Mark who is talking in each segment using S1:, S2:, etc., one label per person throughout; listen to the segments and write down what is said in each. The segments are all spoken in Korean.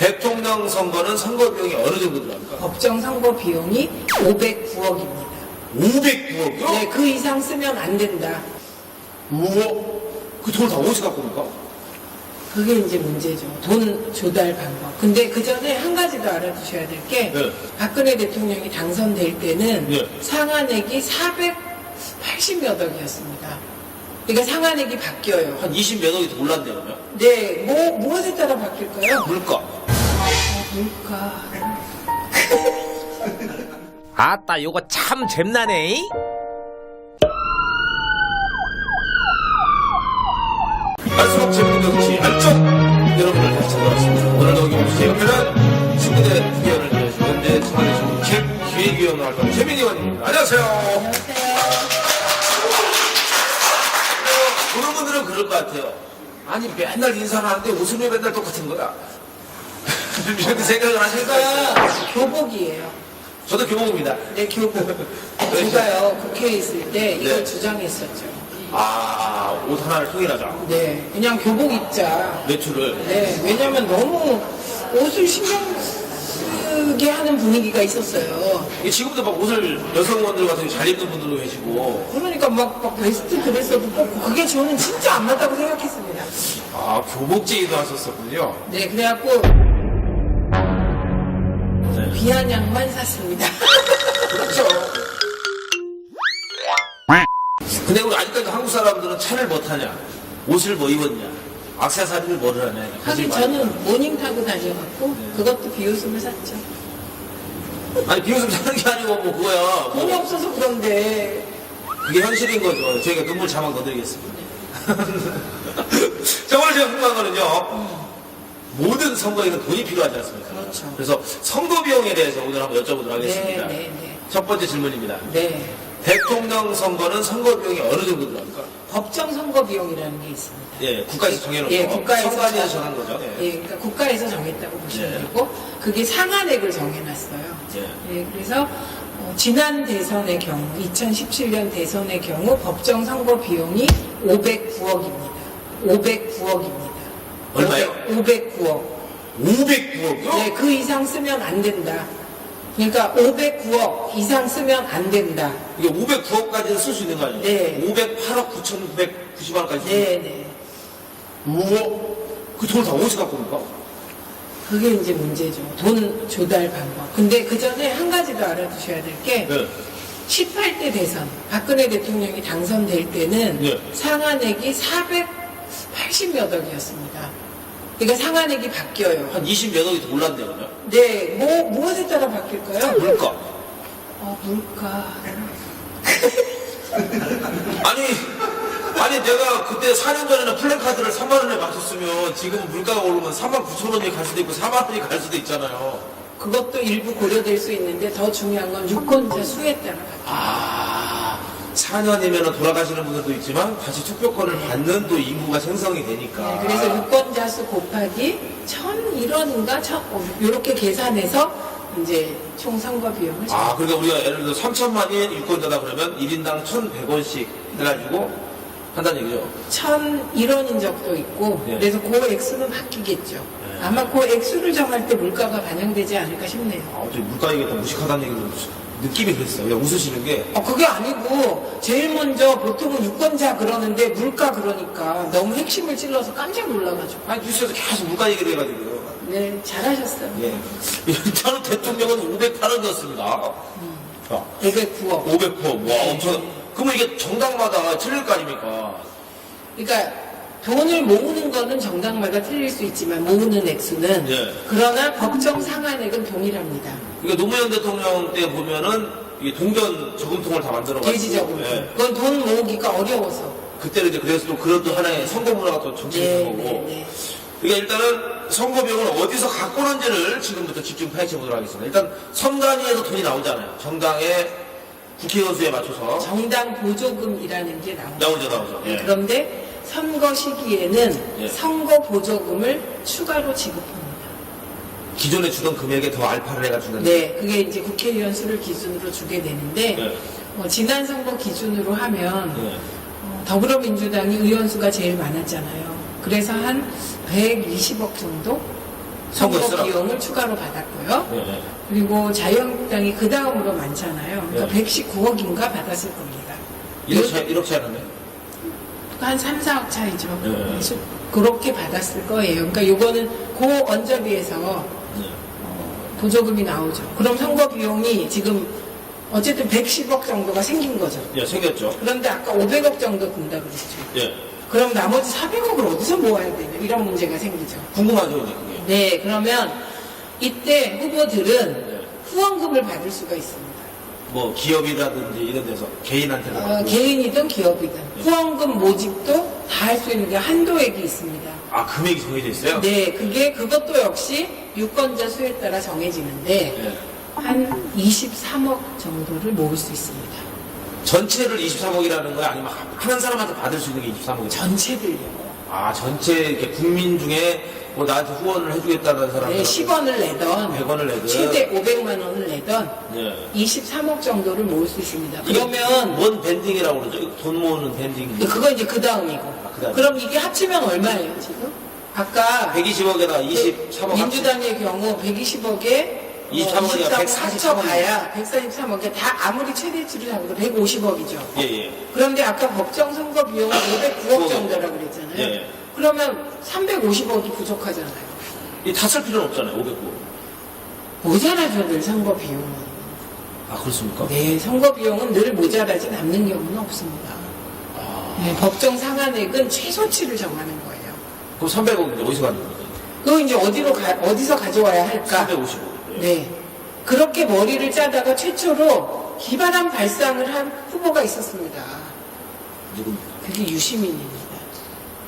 S1: 대통령 선거는 선거 비용이 어느 정도 들어갈까?
S2: 법정 선거 비용이 509억입니다.
S1: 509억이요?
S2: 네, 그 이상 쓰면 안 된다.
S1: 우와, 그 돈을 다 어디서 갖고 올까?
S2: 그게 이제 문제죠. 돈 조달 방법. 근데 그 전에 한 가지 더 알아두셔야 될 게,
S1: 네.
S2: 박근혜 대통령이 당선될 때는
S1: 네.
S2: 상한액이 480몇 억이었습니다. 그러니까 상한액이 바뀌어요.
S1: 한 20몇 억이 더 올랐네요, 그러면.
S2: 네, 뭐, 무엇에 따라 바뀔까요?
S1: 물가.
S2: 어, 물가.
S3: 아따 요거 참 잼나네
S1: 알수록 재밌는 정치, 알쪽! 여러분을 다시 찾아왔습니다. 오늘도 어김없이 제 옆에는 친구들의 특위원을 이어주고 현재 청와대 정책 기획위원으로 활동하는 최민희 의원입니다. 안녕하세요.
S2: 안녕하세요.
S1: 보는 분들은 그럴 것 같아요. 아니, 맨날 인사를 하는데 왜 맨날 똑같은 거야? 이렇게 생각을 하실까요?
S2: 제가 교복이에요.
S1: 저도 교복입니다.
S2: 네, 교복. 제가요, 국회에 있을 때 이걸
S1: 네.
S2: 주장했었죠.
S1: 아, 옷 하나를 통일하자.
S2: 네, 그냥 교복 입자.
S1: 매출을.
S2: 네, 왜냐면 너무 옷을 신경 쓰게 하는 분위기가 있었어요.
S1: 이게 지금도 막 옷을 여성원들 같은 잘 입는 분들도 계시고,
S2: 그러니까 막, 막 베스트 드레스도 뽑고 그게 저는 진짜 안 맞다고 생각했습니다.
S1: 아, 교복제의도 하셨었군요.
S2: 네, 그래갖고
S1: 네.
S2: 비아냥만 샀습니다.
S1: 그렇죠. 근데 우리 아직까지 한국 사람들은 차를 뭐 타냐? 옷을 뭐 입었냐? 악세사리를 뭐를 하냐?
S2: 하긴 저는 모닝 타고 다녀갖고 그것도 비웃음을 샀죠.
S1: 아니, 비웃음 사는 게 아니고 뭐 그거야.
S2: 돈이
S1: 뭐
S2: 없어서 그런데
S1: 그게 현실인 거죠. 저희가 눈물 자막 넣어드리겠습니다. 자, 오늘 제가 궁금한 거는요. 모든 선거에는 돈이 필요하지 않습니까?
S2: 그렇죠.
S1: 그래서 선거 비용에 대해서 오늘 한번 여쭤보도록
S2: 네,
S1: 하겠습니다.
S2: 네, 네.
S1: 첫 번째 질문입니다.
S2: 네.
S1: 대통령 선거는 선거 비용이 어느 정도 들어갈까?
S2: 법정 선거 비용이라는 게 있습니다.
S1: 예, 국가에서 정해놓은
S2: 예,
S1: 거.
S2: 국가에서
S1: 선관위에서
S2: 정-
S1: 정한 거죠. 예.
S2: 예, 그러니까 국가에서 정했다고 보시면
S1: 예.
S2: 되고 그게 상한액을 정해놨어요.
S1: 예.
S2: 예, 그래서 어, 지난 대선의 경우, 2017년 대선의 경우 법정 선거 비용이 509억입니다. 509억입니다.
S1: 얼마요?
S2: 509억.
S1: 509억이요?
S2: 네, 그 이상 쓰면 안 된다. 그러니까 509억 이상 쓰면 안 된다.
S1: 이게 509억까지는 쓸 수 있는 거 아니에요?
S2: 네.
S1: 508억 9,990만 원까지.
S2: 네, 네.
S1: 우와. 그 돈을 다 어디서 갖고 올까?
S2: 그게 이제 문제죠. 돈 조달 방법. 근데 그 전에 한 가지 더 알아두셔야 될 게
S1: 네.
S2: 18대 대선 박근혜 대통령이 당선될 때는
S1: 네.
S2: 상한액이 480몇 억이었습니다. 그러니까 상한액이 바뀌어요.
S1: 한 20몇 억이 더 올랐네요, 그러면.
S2: 네, 뭐 무엇에 따라 바뀔까요?
S1: 물가.
S2: 어, 물가.
S1: 아니, 아니 내가 그때 4년 전에는 플랜카드를 3만 원에 맞췄으면 지금 물가가 오르면 3만 9천 원이 갈 수도 있고 4만 원이 갈 수도 있잖아요.
S2: 그것도 일부 고려될 수 있는데 더 중요한 건 유권자 수에 따라 바뀌어요.
S1: 아, 4년이면 돌아가시는 분들도 있지만 다시 투표권을 받는 또 인구가 생성이 되니까.
S2: 네, 그래서 유권자 수 곱하기 1001원인가 이렇게 계산해서 이제 총 선거 비용을
S1: 아, 그러니까 우리가 예를 들어 3천만이 유권자다 그러면 1인당 1,100원씩 해가지고 한다는 얘기죠.
S2: 1001원인 적도 있고
S1: 네.
S2: 그래서 그 액수는 바뀌겠죠. 아마 그 액수를 정할 때 물가가 반영되지 않을까 싶네요.
S1: 아, 어떻게 물가 얘기가 다 무식하다는 얘기를 느낌이 그랬어요. 그냥 웃으시는 게.
S2: 어, 그게 아니고 제일 먼저 보통은 유권자 그러는데 물가 그러니까 너무 핵심을 찔러서 깜짝 놀라가지고
S1: 아니, 뉴스에서 계속 물가 얘기를 해가지고요.
S2: 네 잘하셨어요.
S1: 예. 저는 대통령은 508억이었습니다. 아,
S2: 509억.
S1: 509억. 와, 엄청. 그러면 이게 정당마다 틀릴 거 아닙니까?
S2: 그러니까 돈을 모으는 거는 정당마다 틀릴 수 있지만 모으는 액수는
S1: 예.
S2: 그러나 법정 상한액은 동일합니다.
S1: 그러니까 노무현 대통령 때 보면은 이게 동전 저금통을 다 만들어 가지고
S2: 돼지 저금통.
S1: 예.
S2: 그건 돈 모으기가 어려워서.
S1: 그때는 이제 그래서 또 그런 또 하나의 선거 문화가 또 정착된
S2: 네,
S1: 거고.
S2: 네, 네.
S1: 그러니까 일단은 선거 비용을 어디서 갖고 오는지를 지금부터 집중 파헤쳐 보도록 하겠습니다. 일단 선관위에서 돈이 나오잖아요. 정당의 국회의원 수에 맞춰서
S2: 정당 보조금이라는 게 나옵니다.
S1: 나오죠, 나오죠. 예.
S2: 그런데 선거 시기에는
S1: 예.
S2: 선거 보조금을 추가로 지급합니다.
S1: 기존에 주던 금액에 더 알파를 해가지고
S2: 네, 그게 이제 국회의원 수를 기준으로 주게 되는데
S1: 네.
S2: 어, 지난 선거 기준으로 하면
S1: 네.
S2: 어, 더불어민주당이 의원 수가 제일 많았잖아요. 그래서 한 120억 정도
S1: 선거 쓰라고.
S2: 비용을 추가로 받았고요.
S1: 예, 예.
S2: 그리고 자유한국당이 그 다음으로 많잖아요. 그러니까
S1: 네.
S2: 119억인가 받았을 겁니다.
S1: 1억 차이, 1억 차이.
S2: 한 3, 4억 차이죠.
S1: 네.
S2: 그렇게 받았을 거예요. 그러니까 요거는 고 언저리에서
S1: 네.
S2: 보조금이 나오죠. 그럼 선거 비용이 지금 어쨌든 110억 정도가 생긴 거죠.
S1: 예, 생겼죠.
S2: 그런데 아까 500억 정도 든다 그랬죠.
S1: 예.
S2: 그럼 나머지 400억을 어디서 모아야 되냐 이런 문제가 생기죠.
S1: 궁금하죠, 이제 그게.
S2: 네, 그러면 이때 후보들은
S1: 네.
S2: 후원금을 받을 수가 있습니다.
S1: 뭐, 기업이라든지 이런 데서 개인한테는
S2: 어,
S1: 받고.
S2: 개인이든 기업이든 후원금 모집도 다 할 수 있는 게 한도액이 있습니다.
S1: 아, 금액이 정해져 있어요?
S2: 네, 그게 그것도 역시 유권자 수에 따라 정해지는데
S1: 예.
S2: 한 23억 정도를 모을 수 있습니다.
S1: 전체를 23억이라는 거야? 아니면 한 사람한테 받을 수 있는 게 23억이에요?
S2: 전체들요.
S1: 아, 전체 이렇게 국민 중에 뭐 나한테 후원을 해주겠다는 사람들.
S2: 네, 10원을 내던
S1: 100원을 내든.
S2: 최대 500만 원을 내던
S1: 예.
S2: 23억 정도를 모을 수 있습니다. 그러면
S1: 뭔 밴딩이라고 그러죠? 돈 모으는 밴딩인데.
S2: 그거 이제 그 다음이고.
S1: 아, 그다음에.
S2: 그럼 이게 합치면 얼마예요, 지금? 아까
S1: 120억에다 23억
S2: 민주당의 경우 120억에
S1: 23억 이니까 143억.
S2: 합쳐봐야 143억에 다 아무리 최대치를 잡아도 150억이죠.
S1: 예, 예.
S2: 그런데 아까 법정 선거 비용은 509억 정도라고 그랬잖아요.
S1: 예.
S2: 그러면 350억이 부족하잖아요.
S1: 이다쓸 필요는 없잖아요, 509.
S2: 모자라죠, 늘 선거 비용은.
S1: 아, 그렇습니까?
S2: 네, 선거 비용은 늘 모자라지 남는 경우는 없습니다.
S1: 아,
S2: 네, 법정 상한액은 최소치를 정하는 거예요.
S1: 그럼 300억인데 어디서 가는 거예요?
S2: 그거 이제 어디로 가, 어디서 가져와야 할까?
S1: 350억. 예.
S2: 네. 그렇게 머리를 짜다가 최초로 기발한 발상을 한 후보가 있었습니다.
S1: 누굽니까?
S2: 그게 유시민입니다.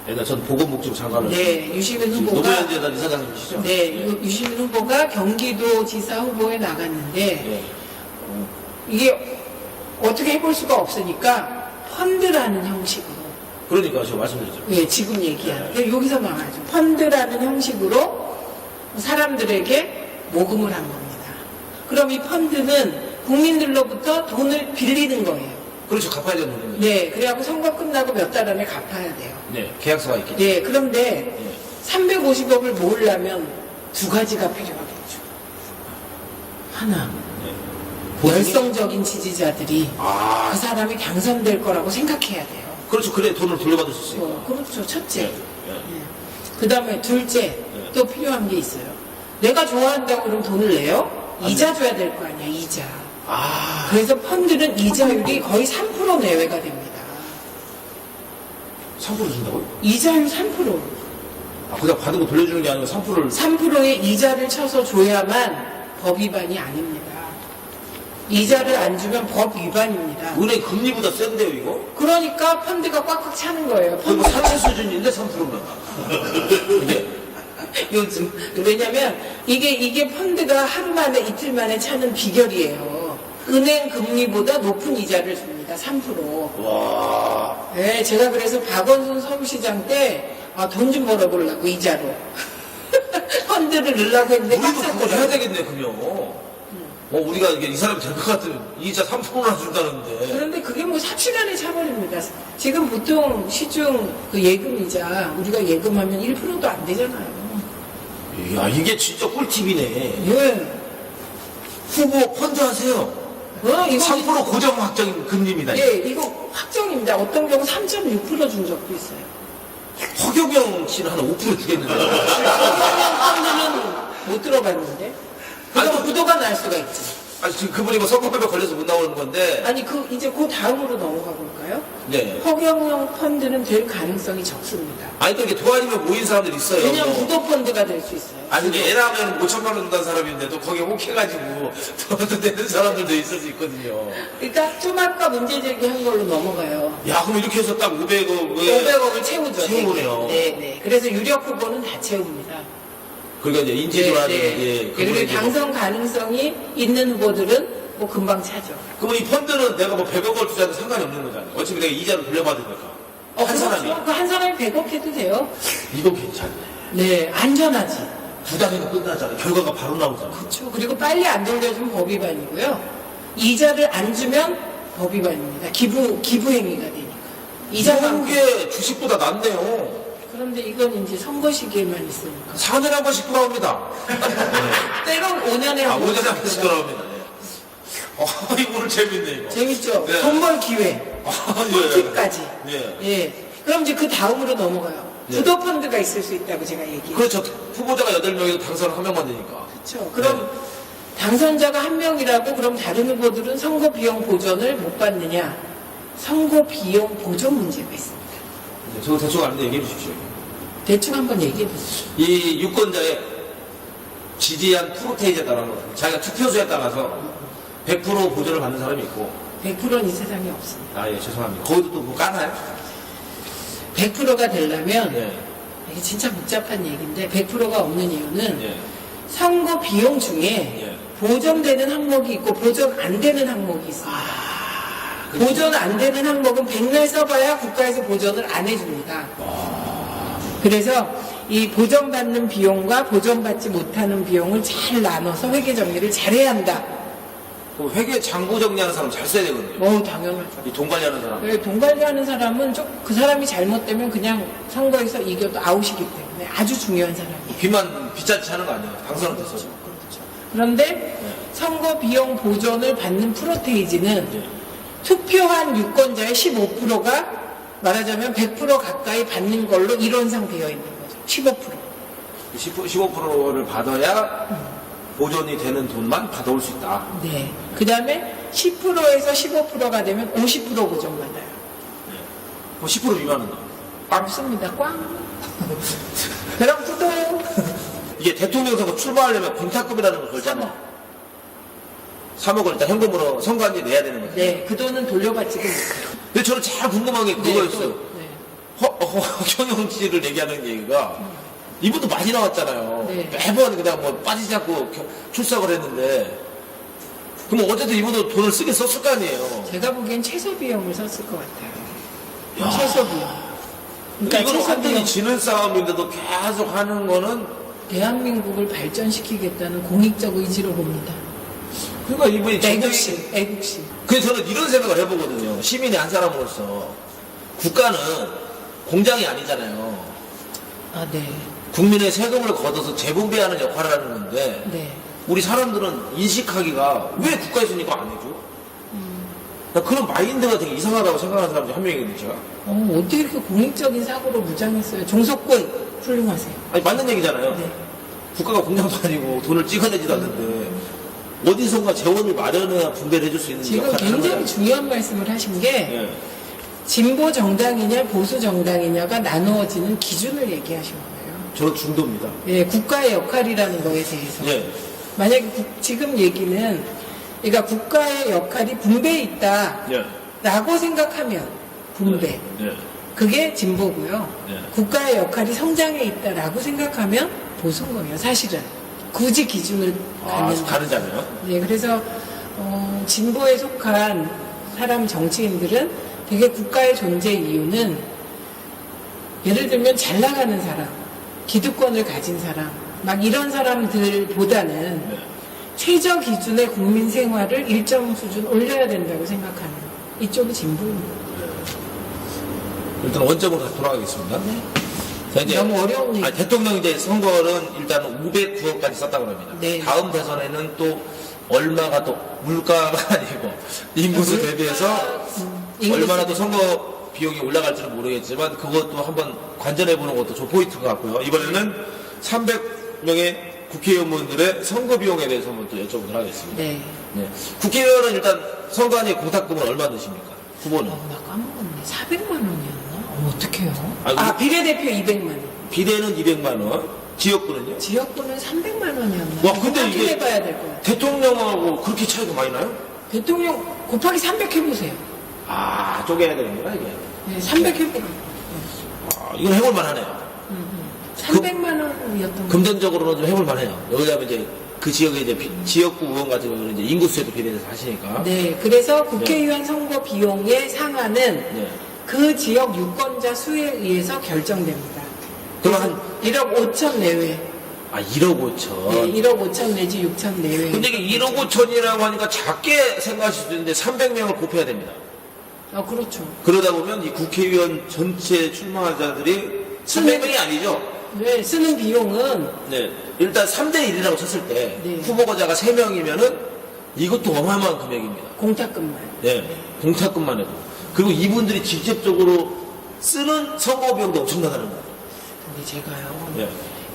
S1: 일단 전 보건복지부 장관을.
S2: 네, 유시민
S1: 지금
S2: 후보가
S1: 노무현 재단 이사장님이시죠?
S2: 네, 유- 유시민 후보가 경기도 지사 후보에 나갔는데
S1: 예.
S2: 이게 어떻게 해볼 수가 없으니까 펀드라는 형식으로
S1: 그러니까 제가 말씀드렸죠.
S2: 예, 지금 얘기한 데 여기서 나와야죠. 펀드라는 형식으로 사람들에게 모금을 한 겁니다. 그럼 이 펀드는 국민들로부터 돈을 빌리는 거예요.
S1: 그렇죠. 갚아야 되는 거예요.
S2: 네, 그래갖고 선거 끝나고 몇 달 안에 갚아야 돼요.
S1: 네. 계약서가 있겠죠.
S2: 네, 그런데
S1: 예.
S2: 350억을 모으려면 두 가지가 필요하겠죠. 하나,
S1: 네.
S2: 열성적인 지지자들이
S1: 아,
S2: 그 사람이 당선될 거라고 생각해야 돼요.
S1: 그렇죠. 그래 돈을 돌려받을 수.
S2: 어, 그렇죠. 첫째.
S1: 예.
S2: 그 다음에 둘째, 또 필요한 게 있어요. 내가 좋아한다고 그럼 돈을 내요? 이자 줘야 될 거 아니야, 이자.
S1: 아,
S2: 그래서 펀드는 이자율이 거의 3% 내외가 됩니다.
S1: 3% 준다고요?
S2: 이자율 3%.
S1: 아, 그냥 받은 거 돌려주는 게 아니고 3%를
S2: 3%의 이자를 쳐서 줘야만 법 위반이 아닙니다. 이자를 안 주면 법 위반입니다.
S1: 은행 금리보다 센데요, 이거?
S2: 그러니까 펀드가 꽉꽉 차는 거예요. 펀드가
S1: 사채 수준인데 3%면. 이게
S2: 요즘 왜냐면 이게 이게 펀드가 하루 만에 이틀 만에 차는 비결이에요. 은행 금리보다 높은 이자를 줍니다. 3%.
S1: 와,
S2: 네, 제가 그래서 박원순 서울시장 때 아, 돈좀 벌어보려고 이자로 펀드를 넣으려고 했는데 꽉
S1: 우리도 그거 해야. 되겠네, 그러면. 어, 우리가 이게 이 사람이 될것 같으면 이자 3%나 준다는데.
S2: 그런데 그게 뭐 삽시간에 차버립니다. 지금 보통 시중 그 예금이자 우리가 예금하면 1%도 안 되잖아요.
S1: 야, 이게 진짜 꿀팁이네.
S2: 예.
S1: 후보 펀드 하세요.
S2: 어, 이거
S1: 3% 고정 확정 금리입니다.
S2: 예, 이거 확정입니다. 어떤 경우 3.6%준 적도 있어요.
S1: 허경영 씨는 한 5% 주겠는데.
S2: 펀드는 못 들어봤는데. 그럼 부도가 날 수가 있지.
S1: 아니, 지금 그분이 뭐 선거법에 걸려서 못 나오는 건데.
S2: 아니, 그, 이제 그 다음으로 넘어가 볼까요?
S1: 네.
S2: 허경영 펀드는 될 가능성이 적습니다.
S1: 아니, 또 이게 도안이면 모인 사람들이 있어요.
S2: 왜냐면
S1: 뭐.
S2: 부도 펀드가 될 수 있어요.
S1: 아니, 이게 애라면 5천만 원 준다는 사람인데도 거기에 혹해가지고 돈도 내는 사람들도 있을 수 있거든요.
S2: 일단 좀 아까 문제 제기한 걸로 넘어가요.
S1: 야, 그럼 이렇게 해서 딱 500억.
S2: 500억을 채우죠.
S1: 채우네요.
S2: 네, 네. 그래서 유력 후보는 다 채웁니다.
S1: 그러니까 이제 인지도라는
S2: 네, 네.
S1: 게.
S2: 그리고
S1: 그분에게
S2: 당선 가능성이 있는 후보들은 뭐 금방 차죠.
S1: 그러면 이 펀드는 내가 뭐 100억을 투자해도 상관이 없는 거잖아요. 어차피 내가 이자를 돌려받으니까.
S2: 어,
S1: 한 사람이.
S2: 그렇죠. 그한 사람이 100억 해도 돼요.
S1: 이거 괜찮네.
S2: 네, 안전하지.
S1: 두 달이면 끝나잖아. 결과가 바로 나오잖아.
S2: 그렇죠. 그리고 빨리 안 돌려주면 법 위반이고요. 이자를 안 주면 법 위반입니다. 기부 기부 행위가 되니까. 이자만
S1: 이런 게 주식보다 낫네요.
S2: 그런데 이건 이제 선거 시기에만 있으니까.
S1: 4년에 한 번씩 돌아옵니다.
S2: 때론 5년에
S1: 아,
S2: 한 번씩
S1: 5년에 한 번씩 돌아옵니다. 네. 어, 이거 오늘 재밌네, 이거.
S2: 재밌죠?
S1: 네.
S2: 돈 벌 기회.
S1: 아,
S2: 꿀팁까지.
S1: 예.
S2: 예. 그럼 이제 그 다음으로 넘어가요.
S1: 예.
S2: 부도펀드가 있을 수 있다고 제가 얘기해요.
S1: 그렇죠. 후보자가 8명이서 당선을 한 명만 되니까.
S2: 그렇죠. 그럼 당선자가 한 명이라고 그럼 다른 후보들은 선거 비용 보전을 못 받느냐? 선거 비용 보전 문제가 있습니다.
S1: 네, 저 대충 아는데 얘기해 주십시오.
S2: 대충 한번 얘기해 보시죠.
S1: 이 유권자의 지지한 프로테이지에 따라서 자기가 투표수에 따라서 100% 보조를 받는 사람이 있고
S2: 100%는 이 세상에 없습니다.
S1: 아 예 죄송합니다 거기도 또뭐 까나요?
S2: 100%가 되려면
S1: 예.
S2: 이게 진짜 복잡한 얘기인데 100%가 없는 이유는
S1: 예.
S2: 선거 비용 중에
S1: 예.
S2: 보전되는 항목이 있고 보전 안 되는 항목이 있습니다. 보전 안 되는 항목은 백날 써봐야 국가에서 보전을 안 해줍니다. 그래서 이 보전받는 비용과 보전받지 못하는 비용을 잘 나눠서 회계 정리를 잘해야 한다.
S1: 그 회계 장부 정리하는 사람 잘 써야 되거든요
S2: 어 당연하죠.
S1: 이 돈 관리하는 사람
S2: 그래, 돈 관리하는 사람은 좀 그 사람이 잘못되면 그냥 선거에서 이겨도 아웃이기 때문에 아주 중요한 사람이에요.
S1: 빚만 빚잔치 하는 거 아니에요 당선은 됐어
S2: 그렇죠. 그런데 선거 비용 보전을 받는 프로테이지는
S1: 예.
S2: 투표한 유권자의 15%가 말하자면 100% 가까이 받는 걸로 이론상 되어 있는 거죠. 15%.
S1: 10, 15%를 받아야 보존이 되는 돈만 받아올 수 있다
S2: 네. 그 다음에 10%에서 15%가 되면 50% 보전받아요.
S1: 그럼 10% 미만은
S2: 없습니다. 꽝. 그럼 구독.
S1: 이게 대통령 선거 출마하려면 공탁금이라는 걸 걸잖아요 3억을 일단 현금으로 선관위에 내야 되는 거죠
S2: 네. 그 돈은 돌려받지도 못해요.
S1: 근데 저는 잘 궁금한 게 그거였어요
S2: 또, 네.
S1: 허, 허, 허경영 씨를 얘기하는 얘기가 이분도 많이 나왔잖아요.
S2: 네.
S1: 매번 그냥 뭐 빠지지 않고 겨- 출석을 했는데 그럼 어쨌든 이분도 돈을 쓰게 썼을 거 아니에요.
S2: 제가 보기엔 최소 비용을 썼을 것 같아요. 최소 비용. 그러니까
S1: 이거는
S2: 최소
S1: 완전히
S2: 비용.
S1: 지는 싸움인데도 계속 하는 거는
S2: 대한민국을 발전시키겠다는 공익적 의지로 봅니다.
S1: 그러니까 이분이 굉장히
S2: 애국심, 애국심.
S1: 그래서 저는 이런 생각을 해보거든요. 시민의 한 사람으로서 국가는 공장이 아니잖아요.
S2: 아, 네.
S1: 국민의 세금을 걷어서 재분배하는 역할을 하는 건데
S2: 네.
S1: 우리 사람들은 인식하기가 왜 국가에 있으니까 안 해줘? 나 그런 마인드가 되게 이상하다고 생각하는 사람 중에 한 명이거든요, 제가.
S2: 어, 어떻게 이렇게 공익적인 사고로 무장했어요? 종속권 훌륭하세요.
S1: 아니, 맞는 얘기잖아요.
S2: 네.
S1: 국가가 공장도 아니고 돈을 찍어내지도 않는데 어디선가 재원을 마련해야 분배를 해줄 수 있는
S2: 지금
S1: 역할을 하는
S2: 굉장히
S1: 거잖아요.
S2: 중요한 말씀을 하신 게
S1: 예.
S2: 진보 정당이냐 보수 정당이냐가 나누어지는 기준을 얘기하신 거예요.
S1: 저는 중도입니다.
S2: 예, 국가의 역할이라는 거에 대해서.
S1: 예.
S2: 만약에 국- 지금 얘기는 그러니까 국가의 역할이 분배에 있다.
S1: 예.
S2: 라고 생각하면 분배.
S1: 예.
S2: 그게 진보고요.
S1: 네.
S2: 국가의 역할이 성장해 있다라고 생각하면 보수인 거예요. 사실은 굳이 기준을
S1: 아,
S2: 갖는.
S1: 가르자면.
S2: 네, 그래서 어, 진보에 속한 사람 정치인들은 되게 국가의 존재 이유는 예를 들면 잘 나가는 사람, 기득권을 가진 사람, 막 이런 사람들보다는
S1: 네.
S2: 최저 기준의 국민 생활을 일정 수준 올려야 된다고 생각하는 이쪽이 진보입니다.
S1: 일단 원점으로 다시 돌아가겠습니다.
S2: 네.
S1: 자, 이제
S2: 너무 어려운 얘기.
S1: 아니, 대통령 이제 선거는 일단 509억까지 썼다고 합니다.
S2: 네.
S1: 다음 대선에는 또 얼마가 또 물가가 아니고 인구수 대비해서
S2: 음, 인구수
S1: 얼마나 또. 선거 비용이 올라갈지는 모르겠지만 그것도 한번 관전해 보는 것도 좀 포인트 것 같고요. 이번에는 300명의 국회의원분들의 선거 비용에 대해서 한번 또 여쭤보도록 하겠습니다.
S2: 네.
S1: 네. 국회의원은 일단 선관위 공탁금은 얼마 드십니까? 후보는?
S2: 어, 나 까먹었네. 400만 원이었나? 어, 어떡해요?
S1: 아이고.
S2: 아, 비례대표 200만 원.
S1: 비례는 200만 원, 지역구는요?
S2: 지역구는 300만 원이었나?
S1: 와, 근데 이게-
S2: 해봐야 될 것 같아요.
S1: 대통령하고 그렇게 차이가 많이 나요?
S2: 대통령 곱하기 300 해보세요.
S1: 아, 쪼개야 되는구나, 이게.
S2: 네, 300 해보세요.
S1: 아, 이건 해볼만 하네요.
S2: 300만 원이었던 거.
S1: 금전적으로는 좀 해볼만 해요. 여기다가 이제 그 지역에 이제 비- 지역구 의원 같은 경우는 이제 인구수에도 비례해서 하시니까.
S2: 네, 그래서 국회의원 선거 비용의 상한은
S1: 네.
S2: 그 지역 유권자 수에 의해서 결정됩니다.
S1: 그럼 한,
S2: 1억 5천 내외.
S1: 아, 1억 5천.
S2: 네, 1억 5천 내지 6천 내외.
S1: 근데 이게 1억 5천이라고 하니까 작게 생각하실 수 있는데 300명을 곱해야 됩니다.
S2: 어, 그렇죠.
S1: 그러다 보면 이 국회의원 전체 출마자들이 300명이 아니죠?
S2: 네, 쓰는 비용은
S1: 네. 일단 3대 1이라고 쳤을 때
S2: 네.
S1: 후보자가 3명이면은 이것도 어마어마한 금액입니다.
S2: 공탁금만.
S1: 네. 공탁금만 해도. 그리고 이분들이 직접적으로 쓰는 선거 비용도 엄청나다는 거예요.
S2: 근데 제가요.
S1: 네.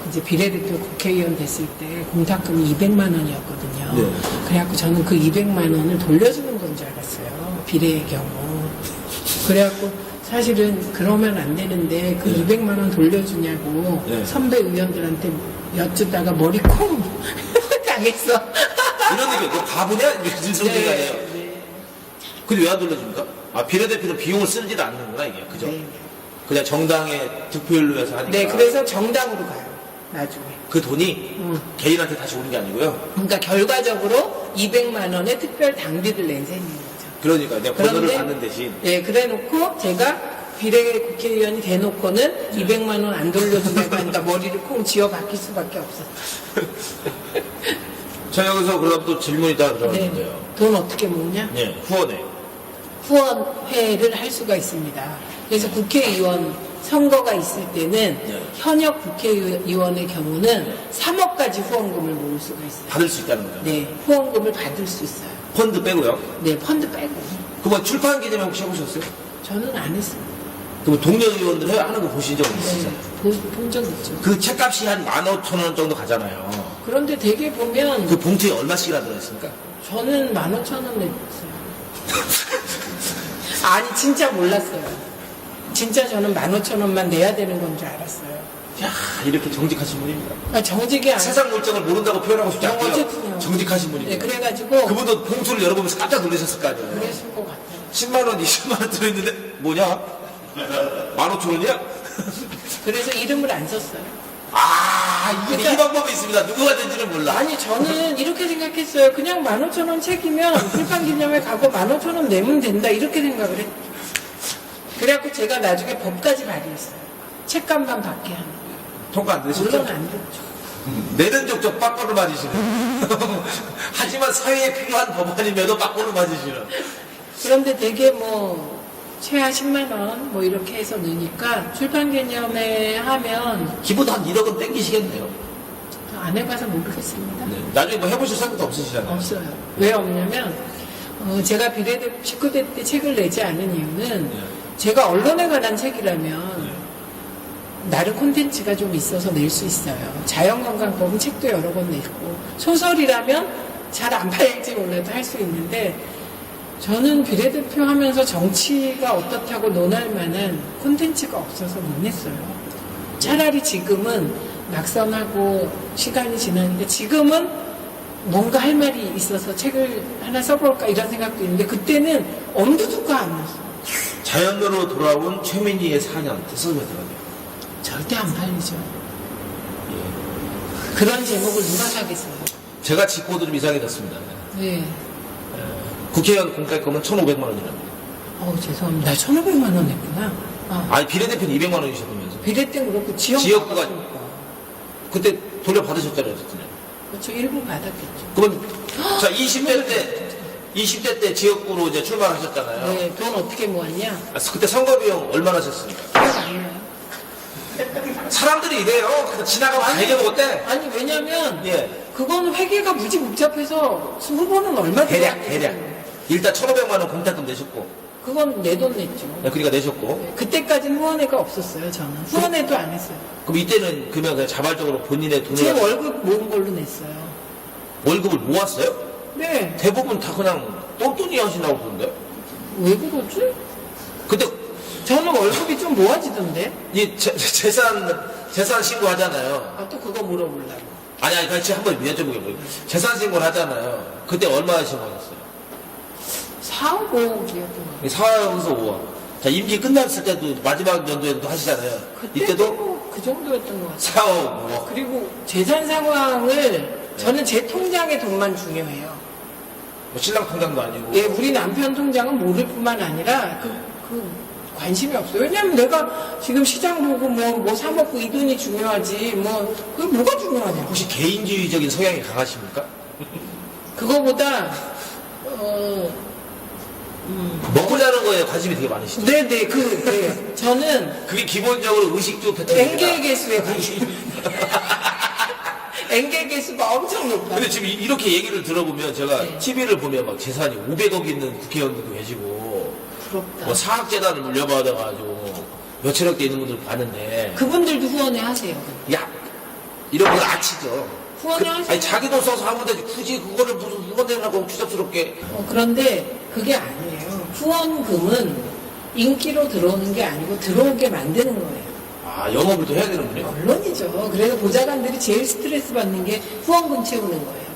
S2: 이제 비례대표 국회의원 됐을 때 공탁금이 200만 원이었거든요.
S1: 네.
S2: 그래갖고 저는 그 200만 원을 돌려주는 건 줄 알았어요. 비례의 경우. 그래갖고 사실은 그러면 안 되는데 그
S1: 네.
S2: 200만 원 돌려주냐고
S1: 네.
S2: 선배 의원들한테 여쭈다가 머리 콩 당했어.
S1: 이런 느낌, 너 바보냐? 이런 소리가 해요.
S2: 네.
S1: 근데 왜 안 돌려줍니까? 아, 비례대표는 비용을 쓰지도 않는구나, 이게. 그죠?
S2: 네.
S1: 그냥 정당의 득표율로 해서 하니까.
S2: 네, 그래서 정당으로 가요. 나중에.
S1: 그 돈이
S2: 음.
S1: 개인한테 다시 오는 게 아니고요.
S2: 그러니까 결과적으로 200만 원의 특별 당비를 낸 셈인 거죠.
S1: 그러니까 내가 번호를 받는 대신
S2: 예, 그래 놓고 제가 비례 국회의원이 돼놓고는 200만 원 안 돌려준다고 하니까 머리를 콩 지어 박힐 수밖에 없었죠.
S1: 자 여기서 그럼 또 질문이 다
S2: 네.
S1: 들어왔는데요.
S2: 돈 어떻게 모으냐?
S1: 네, 후원회.
S2: 후원회를 할 수가 있습니다. 그래서 국회의원 선거가 있을 때는
S1: 네.
S2: 현역 국회의원의 경우는 3억까지 후원금을 모을 수가 있어요.
S1: 받을 수 있다는 거죠.
S2: 네, 후원금을 받을 수 있어요.
S1: 펀드 빼고요.
S2: 네, 펀드 빼고.
S1: 그러면 출판 기념회 혹시 해보셨어요?
S2: 저는 안 했습니다.
S1: 그럼 동료 의원들 해- 하는 거 보신 적 있으세요?
S2: 네, 본적 있죠.
S1: 그 책값이 한 15,000원 정도 가잖아요.
S2: 그런데 대개 보면
S1: 그 봉투에 얼마씩이나 들어있습니까?
S2: 저는 15,000원 냈어요. 아니, 진짜 몰랐어요. 진짜 저는 15,000원만 내야 되는 건 줄 알았어요.
S1: 야 이렇게 정직하신 분입니다.
S2: 아, 정직이 아니
S1: 세상 물정을 모른다고 표현하고 싶지 않고요.
S2: 어쨌든요.
S1: 정직하신 분입니다.
S2: 네, 그래가지고
S1: 그분도 봉투를 열어보면서 깜짝 놀라셨을 거 아니에요.
S2: 그랬을 것 같아요.
S1: 10만 원, 20만 원 들어있는데 뭐냐? 15,000원이야?
S2: 그래서 이름을 안 썼어요.
S1: 아, 이게
S2: 그러니까-
S1: 이 방법이 있습니다. 누구가 된지는 몰라.
S2: 아니, 저는 이렇게 생각했어요. 그냥 15,000원 책이면 출판 기념회 가고 15,000원 내면 된다. 이렇게 생각을 했죠. 그래갖고 제가 나중에 법까지 발의했어요. 책값만 받게 하는.
S1: 통과 안 되셨죠?
S2: 물론 안 됐죠.
S1: 내는 족족 빠꾸를 맞으시는. 하지만 사회에 필요한 법안임에도 빠꾸를 맞으시는.
S2: 그런데 되게 뭐 최하 10만 원 뭐 이렇게 해서 넣으니까 출판 개념에 하면
S1: 기본 한 1억 은 땡기시겠네요.
S2: 안 해봐서 모르겠습니다.
S1: 네. 나중에 뭐 해보실 생각도 없으시잖아요.
S2: 없어요. 왜 없냐면 어, 제가 비례대 19대 때 책을 내지 않은 이유는
S1: 네.
S2: 제가 언론에 관한 책이라면 나름 콘텐츠가 좀 있어서 낼 수 있어요. 자연건강법은 책도 여러 권 냈고 소설이라면 잘 안 팔릴지 몰라도 할 수 있는데 저는 비례대표 하면서 정치가 어떻다고 논할 만한 콘텐츠가 없어서 못 냈어요. 차라리 지금은 낙선하고 시간이 지났는데 지금은 뭔가 할 말이 있어서 책을 하나 써볼까 이런 생각도 있는데 그때는 엄두도가 안 났어요.
S1: 자연으로 돌아온 최민희의 4년. 됐으면 들어가요.
S2: 절대 안 팔리죠. 그런 제목을 누가 사겠어요?
S1: 제가 짚고도 좀 이상이 됐습니다.
S2: 네.
S1: 국회의원 공과금은 1,500만 원이랍니다.
S2: 어우, 죄송합니다. 나 1,500만 원 냈구나. 아,
S1: 아니, 비례대표는 200만 원이셨다면서.
S2: 비례 땐 그렇고 지역
S1: 지역구가-. 그때 돌려받으셨잖아요, 어쨌든.
S2: 그렇죠. 일부 받았겠죠.
S1: 그러면, 자, 20대 때, 20대 때 지역구로 이제 출마하셨잖아요.
S2: 네, 돈 어떻게 모았냐?
S1: 아, 그때 선거 비용 얼마나 하셨습니까?
S2: 기억 안 나요.
S1: 사람들이 이래요. 그냥 지나가면 다 얘기해 먹었대.
S2: 아니, 왜냐면,
S1: 예.
S2: 그거는 회계가 무지 복잡해서 후보는 얼마
S1: 대략, 대략. 일단 1,500만 원 공탁금 내셨고.
S2: 그건 내 돈 냈죠.
S1: 네, 그러니까 내셨고.
S2: 네, 그때까지는 후원회가 없었어요, 저는. 후원회도 안 했어요.
S1: 그럼 이때는 그러면 그냥 자발적으로 본인의 돈을
S2: 제
S1: 가지고
S2: 월급 모은 걸로 냈어요.
S1: 월급을 모았어요?
S2: 네.
S1: 대부분 다 그냥 똔똔이 하신다고 그러는데?
S2: 왜 그러지?
S1: 근데
S2: 저는 월급이 좀 모아지던데?
S1: 이 재, 재산 재산 신고하잖아요.
S2: 아, 또 그거 물어보려고.
S1: 아니 아니 같이 한번 여쭤보게 뭐 재산 신고를 하잖아요. 그때 얼마 신고하셨어요?
S2: 4억 5억이었던 거
S1: 4억에서 5억. 자 임기 끝났을 때도 마지막 연도에도 하시잖아요. 이때도
S2: 뭐그 정도였던 것 같아요.
S1: 4억 5억.
S2: 그리고 재산 상황을 저는 제 통장의 돈만 중요해요.
S1: 뭐 신랑 통장도 아니고.
S2: 예, 우리 남편 통장은 모를 뿐만 아니라 그, 그 관심이 없어요. 왜냐면 내가 지금 시장 보고 뭐, 뭐 사먹고 이 돈이 중요하지. 뭐, 그게 뭐가 중요하냐.
S1: 혹시 개인주의적인 성향이 강하십니까?
S2: 그거보다, 어,
S1: 먹고 자는 거에 관심이 되게 많으시죠?
S2: 네네, 그, 네. 저는
S1: 그게 기본적으로 의식주 패턴입니다.
S2: 엔겔 개수에 관심. 엔겔 개수가 엄청 높아요.
S1: 근데 지금 이- 이렇게 얘기를 들어보면 제가
S2: 네.
S1: TV를 보면 막 재산이 500억 있는 국회의원들도 계시고
S2: 부럽다.
S1: 뭐 사학재단을 물려받아가지고 몇천억 대 있는 분들 봤는데
S2: 그분들도 후원회 하세요.
S1: 야 이런 건 아치죠.
S2: 후원을
S1: 그-
S2: 하시면-
S1: 아니 자기 돈 써서 하면 되지 굳이 그거를 무슨 후원되려고 추잡스럽게
S2: 어, 그런데 그게 아니에요. 후원금은 인기로 들어오는 게 아니고 들어오게 만드는 거예요.
S1: 아 영업을 또 해야 되는군요.
S2: 물론이죠. 그래서 보좌관들이 제일 스트레스 받는 게 후원금 채우는 거예요.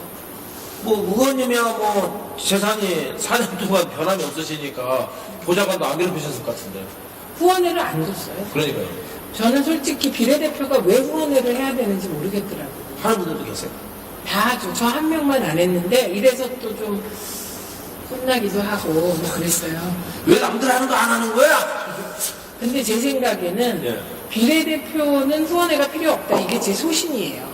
S1: 뭐뭐 재산이 4년 동안 변함이 없으시니까 보좌관도 안 괴롭히셨을 것 같은데.
S2: 후원회를 안 줬어요.
S1: 그러니까요.
S2: 저는 솔직히 비례대표가 왜 후원회를 해야 되는지 모르겠더라고요.
S1: 하는 분들도 계세요.
S2: 다. 저 한 명만 안 했는데 이래서 또 좀 혼나기도 하고 뭐 그랬어요.
S1: 왜 남들 하는 거 안 하는 거야?
S2: 근데 제 생각에는
S1: 예.
S2: 비례대표는 후원회가 필요 없다. 이게 제 소신이에요.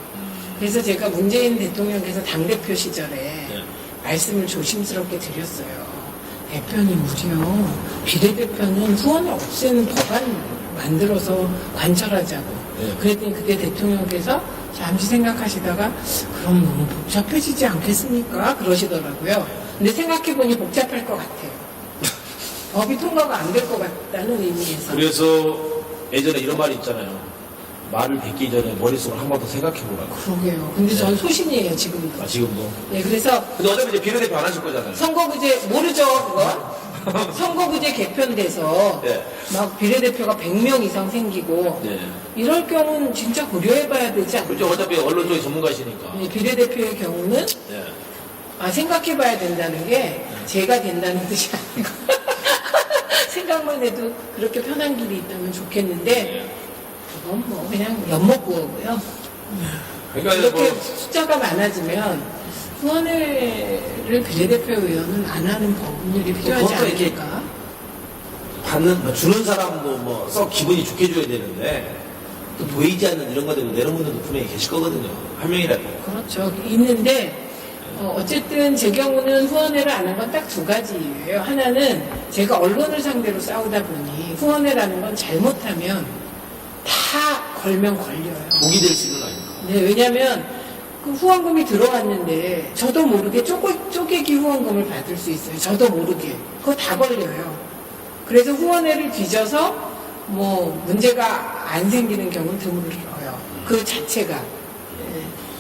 S2: 그래서 제가 문재인 대통령께서 당대표 시절에
S1: 예.
S2: 말씀을 조심스럽게 드렸어요. 대표님 무려 비례대표는 후원을 없애는 법안 만들어서 관철하자고.
S1: 예.
S2: 그랬더니 그때 대통령께서 잠시 생각하시다가 그럼 너무 복잡해지지 않겠습니까? 그러시더라고요. 근데 생각해보니 복잡할 것 같아요. 법이 통과가 안 될 것 같다는 의미에서.
S1: 그래서 예전에 이런 말이 있잖아요. 말을 뱉기 전에 머릿속을 한 번 더 생각해보라고.
S2: 그러게요. 근데 전 소신이에요, 지금도.
S1: 아, 지금도.
S2: 네, 그래서
S1: 근데 어차피 이제 비례대표 안 하실 거잖아요.
S2: 선거구제, 모르죠, 그거? 선거구제 개편돼서
S1: 네.
S2: 막 비례대표가 100명 이상 생기고
S1: 네.
S2: 이럴 경우는 진짜 고려해봐야 되지 않나요?
S1: 그렇죠. 어차피 언론 쪽이 전문가시니까.
S2: 네, 비례대표의 경우는
S1: 네.
S2: 아, 생각해봐야 된다는 게 제가 된다는 뜻이 아니고 생각만 해도 그렇게 편한 길이 있다면 좋겠는데 그건 뭐 그냥 엿먹고고요.
S1: 그러니까
S2: 이렇게
S1: 뭐
S2: 숫자가 많아지면 후원회를 비례대표 의원은 안 하는 법률이 필요하지
S1: 그것도 이렇게
S2: 않을까?
S1: 받는, 뭐 주는 사람도 뭐 썩 기분이 좋게 줘야 되는데 또 보이지 않는 이런 것들 내는 분들도 분명히 계실 거거든요. 한 명이라도.
S2: 그렇죠. 있는데 어, 쨌든제 경우는 후원회를 안 한 건 딱 두 가지 이유예요. 하나는 제가 언론을 상대로 싸우다 보니 후원회라는 건 잘못하면 다 걸면 걸려요.
S1: 복이 될수 있는 거 아닙니까?
S2: 네, 왜냐면 그 후원금이 들어왔는데 저도 모르게 쪼개, 쪼개기 후원금을 받을 수 있어요. 저도 모르게. 그거 다 걸려요. 그래서 후원회를 뒤져서 뭐 문제가 안 생기는 경우는 드물어요. 그 자체가.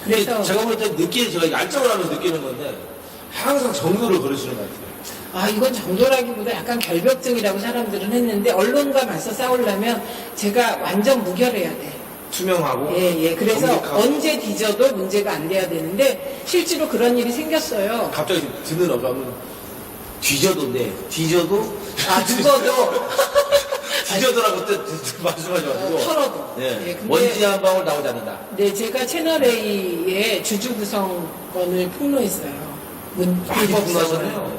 S2: 네. 그래서
S1: 근데 제가 볼 때 느끼는, 제가 알정을 하면서 느끼는 건데 항상 정도를 걸으시는 것 같아요.
S2: 아 이건 정도라기보다 약간 결벽증이라고 사람들은 했는데 언론과 맞서 싸우려면 제가 완전 무결해야 돼.
S1: 투명하고.
S2: 예, 예. 그래서
S1: 정직하고.
S2: 언제 뒤져도 문제가 안 돼야 되는데 실제로 그런 일이 생겼어요.
S1: 갑자기 좀 듣는 어감은 뒤져도 돼. 뒤져도
S2: 아, 죽어도.
S1: 뒤져도라고 또 말씀하셔가지고.
S2: 털어도.
S1: 네.
S2: 예, 근데-
S1: 먼지 한 방울 나오지 않는다.
S2: 네, 제가 채널A의 주주 구성권을 폭로했어요. 문,
S1: 많이 분하잖아요.
S2: 사업을.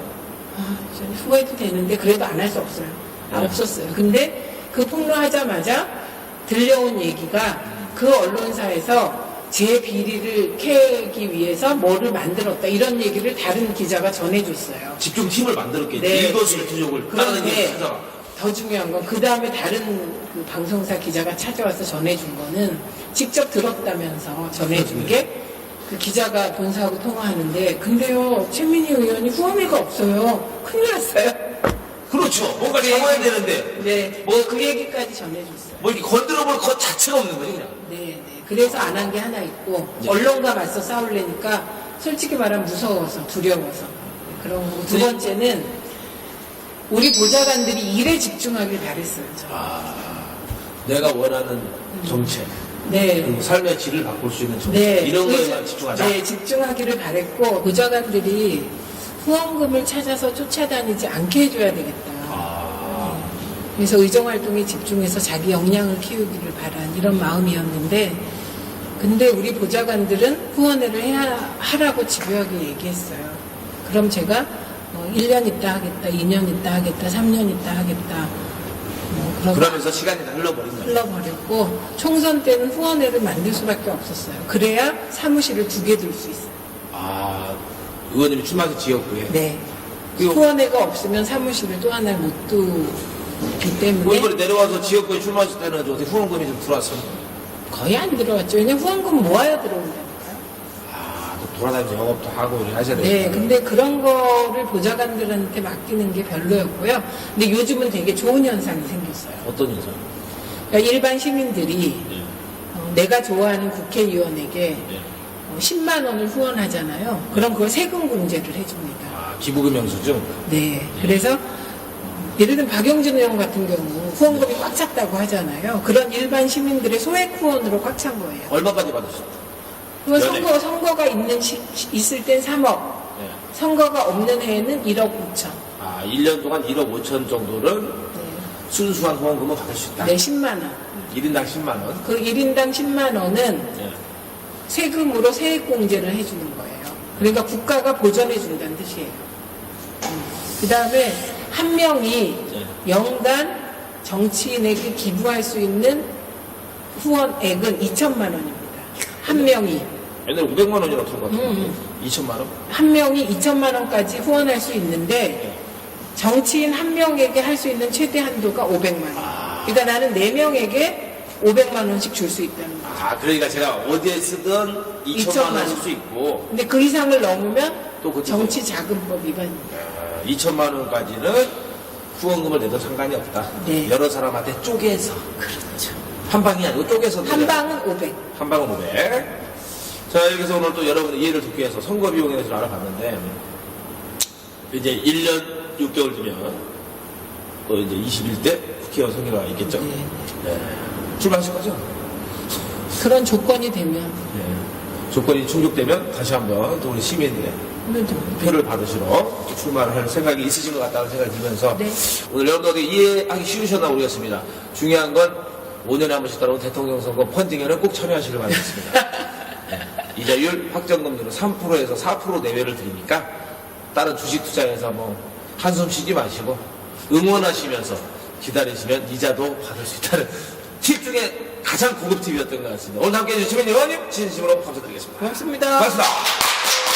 S2: 아, 저는 후회도 되는데 그래도 안 할 수 없어요. 아,
S1: 네.
S2: 없었어요. 근데 그 폭로하자마자 들려온 얘기가 그 언론사에서 제 비리를 캐기 위해서 뭐를 만들었다 이런 얘기를 다른 기자가 전해줬어요.
S1: 집중 팀을 만들었겠지.
S2: 네.
S1: 일거수일투족을 다른 게
S2: 그런데
S1: 찾아라.
S2: 더 중요한 건 그 다음에 다른 그 방송사 기자가 찾아와서 전해준 거는 직접 들었다면서 전해준 게 그 기자가 본사하고 통화하는데 근데요 최민희 의원이 후원회가 없어요 큰일 났어요
S1: 그렇죠. 뭔가
S2: 네.
S1: 잡아야 되는데.
S2: 네,
S1: 뭐,
S2: 그 얘기까지 전해줬어요
S1: 뭐 이렇게 건드려 볼 것 자체가 없는 거죠, 그냥.
S2: 네, 네. 그래서 안 한 게 하나 있고
S1: 네.
S2: 언론과 맞서 싸우려니까 솔직히 말하면 무서워서 두려워서 그런 거고 두
S1: 네.
S2: 번째는 우리 보좌관들이 일에 집중하길 바랬어요 저.
S1: 아, 내가 원하는 정책.
S2: 네.
S1: 그리고 삶의 질을 바꿀 수 있는 정책.
S2: 네.
S1: 이런
S2: 의-
S1: 거에만 집중하자.
S2: 네, 집중하기를 바랬고 보좌관들이 후원금을 찾아서 쫓아다니지 않게 해줘야 되겠다.
S1: 아,
S2: 그래서 의정 활동에 집중해서 자기 역량을 키우기를 바란 이런 마음이었는데 근데 우리 보좌관들은 후원회를 해야 하라고 집요하게 얘기했어요. 그럼 제가 뭐 1년 있다 하겠다, 2년 있다 하겠다, 3년 있다 하겠다. 뭐
S1: 그러면서 시간이 다 흘러버린 거예요.
S2: 흘러버렸고 총선 때는 후원회를 만들 수밖에 없었어요. 그래야 사무실을 두 개 둘 수 있어요.
S1: 아, 의원님이 출마해서 지역구에.
S2: 네.
S1: 그리고
S2: 후원회가 없으면 사무실을 또 하나 못 두기
S1: 뭐
S2: 때문에
S1: 이번에 내려와서 지역구에 출마하실 때는 어떻게 후원금이 좀 들어왔습니까?
S2: 거의 안 들어왔죠. 왜냐면 후원금 모아야
S1: 또 돌아다니면서 영업도 하고 하셔야
S2: 네,
S1: 되니까.
S2: 근데 그런 거를 보좌관들한테 맡기는 게 별로였고요. 근데 요즘은 되게 좋은 현상이 생겼어요.
S1: 어떤 일이죠?
S2: 그러니까 일반 시민들이
S1: 예.
S2: 어, 내가 좋아하는 국회의원에게
S1: 예.
S2: 어, 10만 원을 후원하잖아요. 그럼 그걸 세금 공제를 해줍니다.
S1: 아, 기부금 영수증?
S2: 네. 그래서 어, 예를 들면 박영진 의원 같은 경우 후원금이 꽉 찼다고 하잖아요. 그런 일반 시민들의 소액 후원으로 꽉 찬 거예요.
S1: 얼마까지 받으셨어요?
S2: 그건
S1: 연애.
S2: 선거, 선거가 있는 시- 있을 땐 3억,
S1: 네.
S2: 선거가 없는 해에는 1억 5천.
S1: 아, 1년 동안 1억 5천 정도는 순수한 후원금을 받을 수 있다.
S2: 네, 10만 원. 1인당
S1: 1인당 10만 원.
S2: 그 1인당 10만 원은
S1: 네.
S2: 세금으로 세액 공제를 해주는 거예요. 그러니까 국가가 보전해 준다는 뜻이에요. 그 다음에 한 명이
S1: 네.
S2: 연간 정치인에게 기부할 수 있는 후원액은 2천만 원입니다. 한 명이.
S1: 옛날에 500만 원이라고 같은데.
S2: 음,
S1: 2천만 원?
S2: 한 명이 2천만 원까지 후원할 수 있는데
S1: 네.
S2: 정치인 한 명에게 할 수 있는 최대 한도가 500만 원.
S1: 아.
S2: 그러니까 나는 4명에게 500만 원씩 줄 수 있다는 거예요.
S1: 아, 그러니까 제가 어디에 쓰든 2천만
S2: 2천만
S1: 원 쓸 수 있고,
S2: 근데 그 이상을 넘으면
S1: 또.
S2: 정치 자금법 위반입니다.
S1: 아, 2천만 원까지는 후원금을 내도 상관이 없다.
S2: 네.
S1: 여러 사람한테 쪼개서.
S2: 그렇죠.
S1: 한 방이 아니고 쪼개서.
S2: 한 방은 500.
S1: 한 방은 500. 자, 여기서 오늘 또 여러분의 이해를 돕기 위해서 선거 비용에 대해서 좀 알아봤는데, 이제 1년 6개월 뒤면 또 이제 21대 국회의원 선거가 있겠죠?
S2: 네.
S1: 네. 출마하실 거죠?
S2: 그런 조건이 되면
S1: 네. 조건이 충족되면 다시 한번 또 우리 시민들의
S2: 좀
S1: 표를 받으시러 출마를 할 생각이 있으신 것 같다는 생각이 들면서
S2: 네.
S1: 오늘 여러분들 이해하기 쉬우셨나 모르겠습니다. 중요한 건 5년에 한 번씩 따라오는 대통령 선거 펀딩에는 꼭 참여하시길 바라겠습니다. 네. 이자율 확정금리로 3%에서 4% 내외를 드리니까 다른 주식 투자에서 뭐 한숨 쉬지 마시고 응원하시면서 기다리시면 이자도 받을 수 있다는 팁 중에 가장 고급 팁이었던 것 같습니다. 오늘 함께 해주신 최민 의원님 진심으로 감사드리겠습니다.
S2: 고맙습니다.
S1: 고맙습니다.